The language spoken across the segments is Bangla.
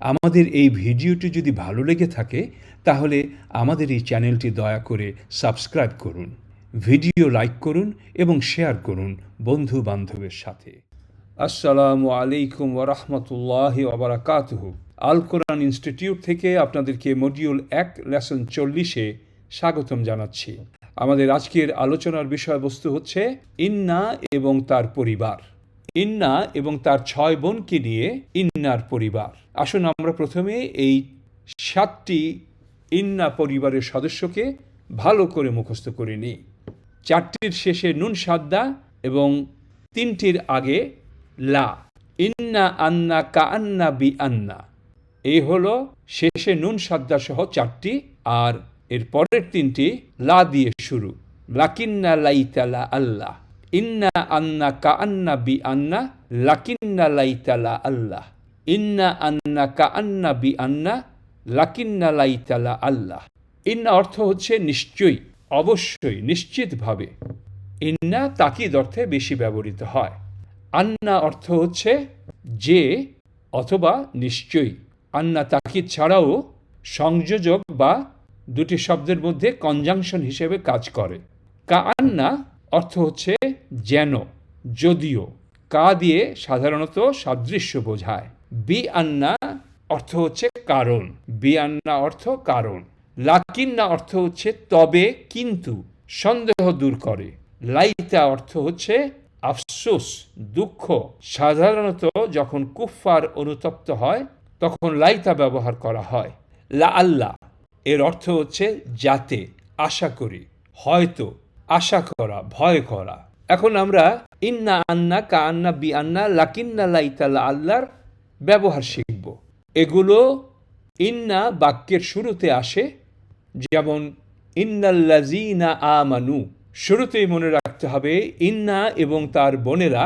আমাদের এই ভিডিওটি যদি ভালো লেগে থাকে, তাহলে আমাদের এই চ্যানেলটি দয়া করে সাবস্ক্রাইব করুন, ভিডিও লাইক করুন এবং শেয়ার করুন বন্ধু বান্ধবের সাথে। আসসালামু আলাইকুম ওরহমতুল্লাহ ওবরাকাতহ আল কোরআন ইনস্টিটিউট থেকে আপনাদেরকে মডিউল এক, লেসন চল্লিশে স্বাগতম জানাচ্ছি। আমাদের আজকের আলোচনার বিষয়বস্তু হচ্ছে, ইন্না এবং তার পরিবার। ইন্না এবং তার ছয় বোনকে নিয়ে ইন্নার পরিবার। আসুন আমরা প্রথমে এই সাতটি ইন্না পরিবারের সদস্যকে ভালো করে মুখস্থ করে নিই। চারটির শেষে নুন সাদ্দা এবং তিনটির আগে লা। ইন্না আন্না কা আন্না বি আন্না। এই হলো শেষে নুন সাদ্দা সহ চারটি আর এর পরের তিনটি লা দিয়ে শুরু। লাকিন্না লাইতালা আল্লাহ। ইন্না আন্না কা আন্না বি আন্না লাকিন্না লাইতালা আল্লাহ ইন্না আন্না কা আন্না বি আন্না লাকিন্না লাইতালা আল্লাহ ইন্না অর্থ হচ্ছে নিশ্চয়ই, অবশ্যই, নিশ্চিতভাবে। ইন্না তাকিদ অর্থে বেশি ব্যবহৃত হয়। আন্না অর্থ হচ্ছে যে অথবা নিশ্চয়ই। আন্না তাকিদ ছাড়াও সংযোজক বা দুটি শব্দের মধ্যে কনজাংশন হিসেবে কাজ করে। কা আন্না অর্থ হচ্ছে যেন যদিও কা দিয়ে সাধারণত সাদৃশ্য বোঝায়। বি আন্না অর্থ হচ্ছে কারণ। বি আন্না অর্থ কারণ। লাকিন্না অর্থ হচ্ছে তবে কিন্তু সন্দেহ দূর করে। লাইতা অর্থ হচ্ছে আফসোস, দুঃখ। সাধারণত যখন কুফফার অনুতপ্ত হয়, তখন লাইতা ব্যবহার করা হয়। লা আল্লাহ এর অর্থ হচ্ছে যাতে, আশা করি। হয়তো, আশা করা, ভয় করা। এখন আমরা ইন্না আন্না কা আন্না বি আন্না, লাকিন্না লাইতা লা আল্লাহর ব্যবহার শিখব। এগুলো ইন্না বাক্যের শুরুতে আসে, যেমন ইন্নাল্লাজিনা আমানু। শুরুতেই মনে রাখতে হবে ইন্না এবং তার বোনেরা,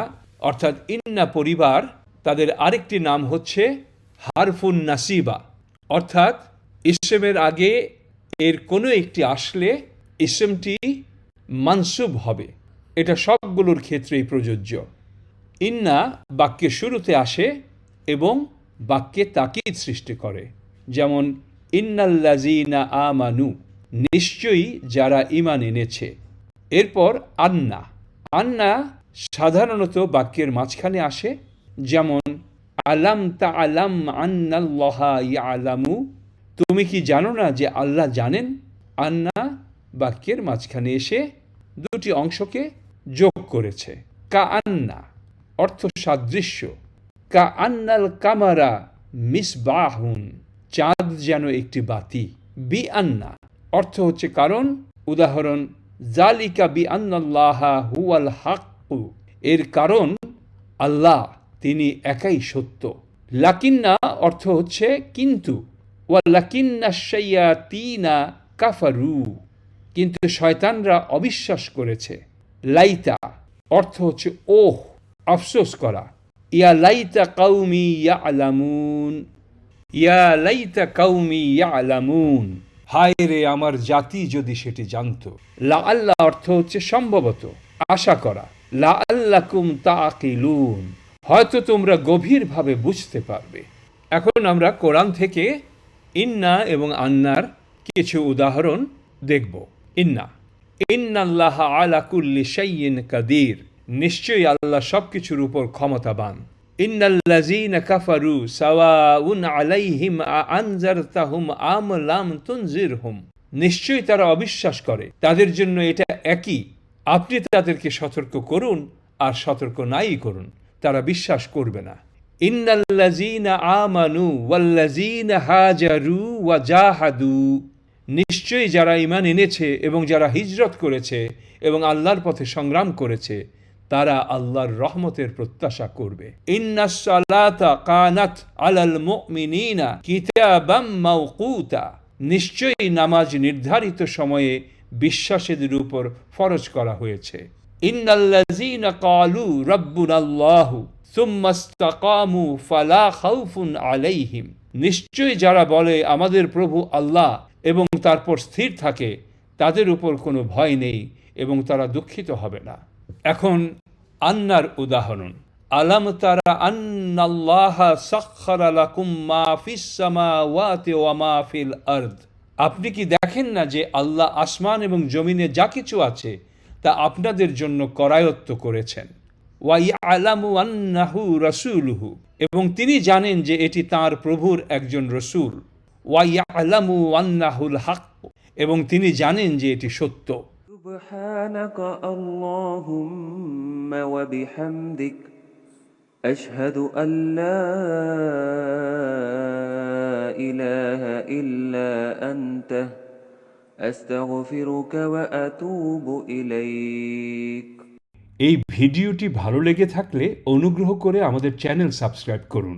অর্থাৎ ইন্না পরিবার, তাদের আরেকটি নাম হচ্ছে হারফুন নাসিবা। অর্থাৎ ইসেমের আগে এর কোনো একটি আসলে ইসমটি মানসুব হবে। এটা সবগুলোর ক্ষেত্রেই প্রযোজ্য। ইন্না বাক্যের শুরুতে আসে এবং বাক্যে তাকিদ সৃষ্টি করে। যেমন ইন্নাল্লাজিনা আমানু নিশ্চয়ই যারা ইমান এনেছে। এরপর, আন্না আন্না সাধারণত বাক্যের মাঝখানে আসে। যেমন, আলাম তা আলাম আন্নাল্লাহা আলামু তুমি কি জানো না যে আল্লাহ জানেন? আন্না বাক্যের মাঝখানে এসে দুটি অংশকে যোগ করেছে। কা আন্না অর্থ সাদৃশ্য। কা আন্নাল কামারা মিসবাহুন, চাঁদ যেন একটি বাতি। বি আন্না অর্থ হচ্ছে কারণ, উদাহরণ জালিকা বি আন্নাল্লাহা হুয়াল হাক্কু। এর কারণ, আল্লাহ, তিনি একাই সত্য। লাকিন্না, অর্থ হচ্ছে কিন্তু। ওয়া লাকিন্না শাইয়াতিনা কাফারু। কিন্তু শয়তানরা অবিশ্বাস করেছে। লাইতা অর্থ হচ্ছে ওহ আফসোস করা। ইয়া লাইতা কাউমি ইয়া আলামুন ইয়া লাইতা কাউমি ইয়া আলামুন হায় রে আমার জাতি যদি সেটি জানতো। লা আল্লাহ অর্থ হচ্ছে সম্ভবত আশা করা। লা আল্লাকুম তাকিলুন হয়তো তোমরা গভীরভাবে বুঝতে পারবে। এখন আমরা কোরআন থেকে ইন্না এবং আন্নার কিছু উদাহরণ দেখব। ইন্না। ইন্নাল্লাহ আলা কুল্লি কাদির। নিশ্চয়ই আল্লাহ সব কিছুর উপর ক্ষমতাবান। ইন্নাল্লাযীনা কাফারু আলাইহিম আম লাম নিশ্চয়ই তারা অবিশ্বাস করে। তাদের জন্য এটা একই। আপনি তাদেরকে সতর্ক করুন আর সতর্ক নাই করুন। তারা বিশ্বাস করবে না। ইন্নাল্লাযীনা আমানু ওয়াল্লাযীনা হাজারু ওয়া জাহাদু। নিশ্চয়ই যারা ইমান এনেছে এবং যারা হিজরত করেছে এবং আল্লাহর পথে সংগ্রাম করেছে, তারা আল্লাহর রহমতের প্রত্যাশা করবে। নিশ্চয়ই নামাজ নির্ধারিত সময়ে বিশ্বাসীদের উপর ফরজ করা হয়েছে। ইন্নাল্লাযীনা নিশ্চয়ই যারা বলে, আমাদের প্রভু আল্লাহ এবং তারপর স্থির থাকে, তাদের উপর কোনো ভয় নেই এবং তারা দুঃখিত হবে না। এখন আন্নার উদাহরণ। আলাম তারা আন্নাল্লাহ ওয়া মা ফিল আরদ। আপনি কি দেখেন না যে আল্লাহ আসমান এবং জমিনে যা কিছু আছে, তা আপনাদের জন্য করায়ত্ত করেছেন? ওয়াই আলামু আন্নাহু রাসূলুহু। এবং তিনি জানেন যে এটি তার প্রভুর একজন রসূল। ওয়াই আলামু আন্নাহুল হক এবং তিনি জানেন যে এটি সত্য سبحانك اللهم وبحمدك أشهد أن لا إله إلا أنت أستغفرك وأتوب إليك এই ভিডিওটি ভালো লেগে থাকলে অনুগ্রহ করে আমাদের চ্যানেল সাবস্ক্রাইব করুন